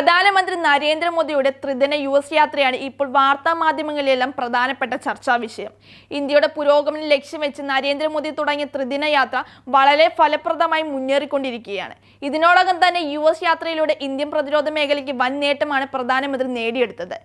പ്രധാനമന്ത്രി നരേന്ദ്രമോദിയുടെ ത്രിദിന യു എസ് യാത്രയാണ് ഇപ്പോൾ വാർത്താ മാധ്യമങ്ങളിലെല്ലാം പ്രധാനപ്പെട്ട ചർച്ചാ വിഷയം. ഇന്ത്യയുടെ പുരോഗമനം ലക്ഷ്യം വെച്ച് നരേന്ദ്രമോദി തുടങ്ങിയ ത്രിദിന യാത്ര വളരെ ഫലപ്രദമായി മുന്നേറിക്കൊണ്ടിരിക്കുകയാണ്. ഇതിനോടകം തന്നെ യു എസ് യാത്രയിലൂടെ ഇന്ത്യൻ പ്രതിരോധ മേഖലയ്ക്ക് വൻ നേട്ടമാണ് പ്രധാനമന്ത്രി നേടിയെടുത്തത്.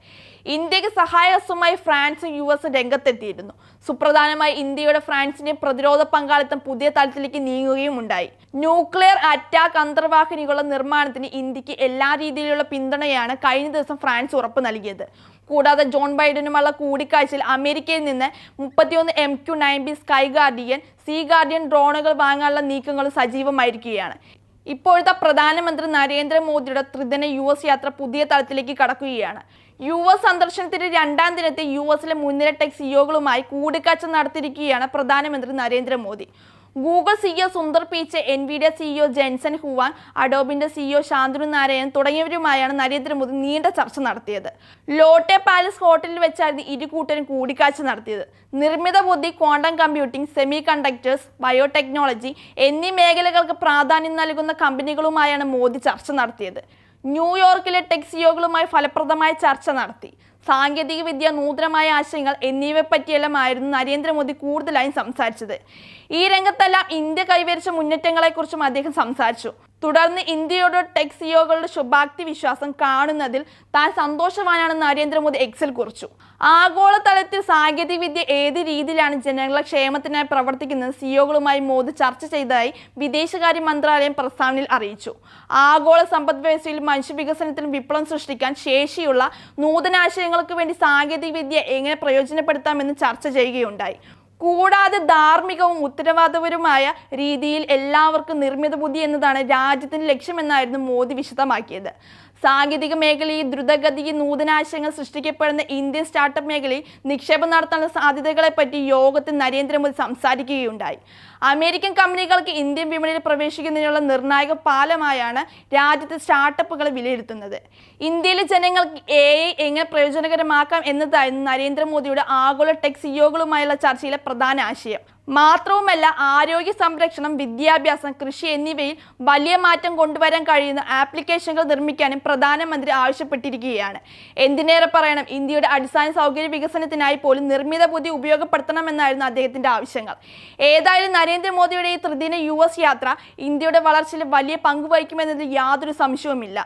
ഇന്ത്യയ്ക്ക് സഹായകസമായി ഫ്രാൻസും യു എസ് രംഗത്തെത്തിയിരുന്നു. സുപ്രധാനമായി ഇന്ത്യയുടെ ഫ്രാൻസിന്റെ പ്രതിരോധ പങ്കാളിത്തം പുതിയ തലത്തിലേക്ക് നീങ്ങുകയും ഉണ്ടായി. ന്യൂക്ലിയർ അറ്റാക്ക് അന്തർവാഹിനികളുടെ നിർമ്മാണത്തിന് ഇന്ത്യയ്ക്ക് എല്ലാ രീതിയിലുള്ള പിന്തുണയാണ് കഴിഞ്ഞ ദിവസം ഫ്രാൻസ് ഉറപ്പ് നൽകിയത്. കൂടാതെ ജോൺ ബൈഡനുമുള്ള കൂടിക്കാഴ്ചയിൽ അമേരിക്കയിൽ നിന്ന് മുപ്പത്തിയൊന്ന് M Q nine B Sky Guardian Sea Guardian ഡ്രോണുകൾ വാങ്ങാനുള്ള നീക്കങ്ങൾ സജീവമായിരിക്കുകയാണ്. ഇപ്പോഴത്തെ പ്രധാനമന്ത്രി നരേന്ദ്രമോദിയുടെ ത്രിദിന യു എസ് യാത്ര പുതിയ തലത്തിലേക്ക് കടക്കുകയാണ്. യു എസ് സന്ദർശനത്തിന്റെ രണ്ടാം ദിനത്തെ യു എസിലെ മുൻനിര ടെക് സിഒകളുമായി കൂടിക്കാഴ്ച നടത്തിയിരിക്കുകയാണ് പ്രധാനമന്ത്രി Narendra Modi. Google CEO Sundar Pichai Nvidia CEO Jensen Huang അഡോബിന്റെ CEO Shantanu Narayanan തുടങ്ങിയവരുമായാണ് നരേന്ദ്രമോദി നീണ്ട ചർച്ച നടത്തിയത്. ലോട്ടെ പാലസ് ഹോട്ടലിൽ വെച്ചായിരുന്നു ഇരു കൂട്ടരും കൂടിക്കാഴ്ച നടത്തിയത്. നിർമ്മിത ബുദ്ധി quantum computing semiconductors biotechnology എന്നീ മേഖലകൾക്ക് പ്രാധാന്യം നൽകുന്ന കമ്പനികളുമായാണ് മോദി ചർച്ച നടത്തിയത്. ന്യൂയോർക്കിലെ ടെക് സിഒകളുമായി ഫലപ്രദമായ ചർച്ച നടത്തി. സാങ്കേതിക വിദ്യ നൂതനമായ ആശയങ്ങൾ എന്നിവയെപ്പറ്റിയെല്ലാമായിരുന്നു നരേന്ദ്രമോദി കൂടുതലായും സംസാരിച്ചത്. ഈ രംഗത്തെല്ലാം ഇന്ത്യ കൈവരിച്ച മുന്നേറ്റങ്ങളെക്കുറിച്ചും അദ്ദേഹം സംസാരിച്ചു. തുടർന്ന് ഇന്ത്യയുടെ ടെക് സിഒകളുടെ ശുഭാക്തി വിശ്വാസം കാണുന്നതിൽ താൻ സന്തോഷവാനാണെന്ന് നരേന്ദ്രമോദി എക്സിൽ കുറിച്ചു. ആഗോളതലത്തിൽ സാങ്കേതിക വിദ്യ ഏത് രീതിയിലാണ് ജനങ്ങളുടെ ക്ഷേമത്തിനായി പ്രവർത്തിക്കുന്നത് സിഒകളുമായി മോദി ചർച്ച ചെയ്തതായി വിദേശകാര്യ മന്ത്രാലയം പ്രസ്താവനയിൽ അറിയിച്ചു. ആഗോള സമ്പദ് വ്യവസ്ഥയിൽ മനുഷ്യ വികസനത്തിന് വിപ്ലവം സൃഷ്ടിക്കാൻ ശേഷിയുള്ള നൂതനാശയങ്ങൾക്ക് വേണ്ടി സാങ്കേതിക വിദ്യ എങ്ങനെ പ്രയോജനപ്പെടുത്താമെന്ന് ചർച്ച ചെയ്യുകയുണ്ടായി. കൂടാതെ ധാർമ്മികവും ഉത്തരവാദപരവുമായ രീതിയിൽ എല്ലാവർക്കും നിർമ്മിത ബുദ്ധി എന്നതാണ് രാജ്യത്തിന്റെ ലക്ഷ്യമെന്നായിരുന്നു മോദി വിശദമാക്കിയത്. സാങ്കേതിക മേഖലയിൽ ദ്രുതഗതിയിൽ നൂതനാശയങ്ങൾ സൃഷ്ടിക്കപ്പെടുന്ന ഇന്ത്യൻ സ്റ്റാർട്ടപ്പ് മേഖലയിൽ നിക്ഷേപം നടത്താനുള്ള സാധ്യതകളെപ്പറ്റി യോഗത്തിൽ നരേന്ദ്രമോദി സംസാരിക്കുകയുണ്ടായി. അമേരിക്കൻ കമ്പനികൾക്ക് ഇന്ത്യൻ വിപണിയിൽ പ്രവേശിക്കുന്നതിനുള്ള നിർണായക പാലമായാണ് രാജ്യത്തെ സ്റ്റാർട്ടപ്പുകളെ വിലയിരുത്തുന്നത്. ഇന്ത്യയിലെ ജനങ്ങൾക്ക് എ ഐ എങ്ങനെ പ്രയോജനകരമാക്കാം എന്നതായിരുന്നു നരേന്ദ്രമോദിയുടെ ആഗോള ടെക് സിഒകളുമായുള്ള ചർച്ചയിലെ പ്രധാന ആശയം. മാത്രവുമല്ല ആരോഗ്യ സംരക്ഷണം വിദ്യാഭ്യാസം കൃഷി എന്നിവയിൽ വലിയ മാറ്റം കൊണ്ടുവരാൻ കഴിയുന്ന ആപ്ലിക്കേഷനുകൾ നിർമ്മിക്കാനും പ്രധാനമന്ത്രി ആവശ്യപ്പെട്ടിരിക്കുകയാണ്. എന്തിനേറെ പറയണം ഇന്ത്യയുടെ അടിസ്ഥാന സൗകര്യ വികസനത്തിനായി പോലും നിർമ്മിത ബുദ്ധി ഉപയോഗപ്പെടുത്തണമെന്നായിരുന്നു അദ്ദേഹത്തിന്റെ ആവശ്യങ്ങൾ. ഏതായാലും നരേന്ദ്രമോദിയുടെ ഈ ത്രിദിന യു യാത്ര ഇന്ത്യയുടെ വളർച്ചയിൽ വലിയ പങ്ക് വഹിക്കുമെന്നതിൽ യാതൊരു സംശയവുമില്ല.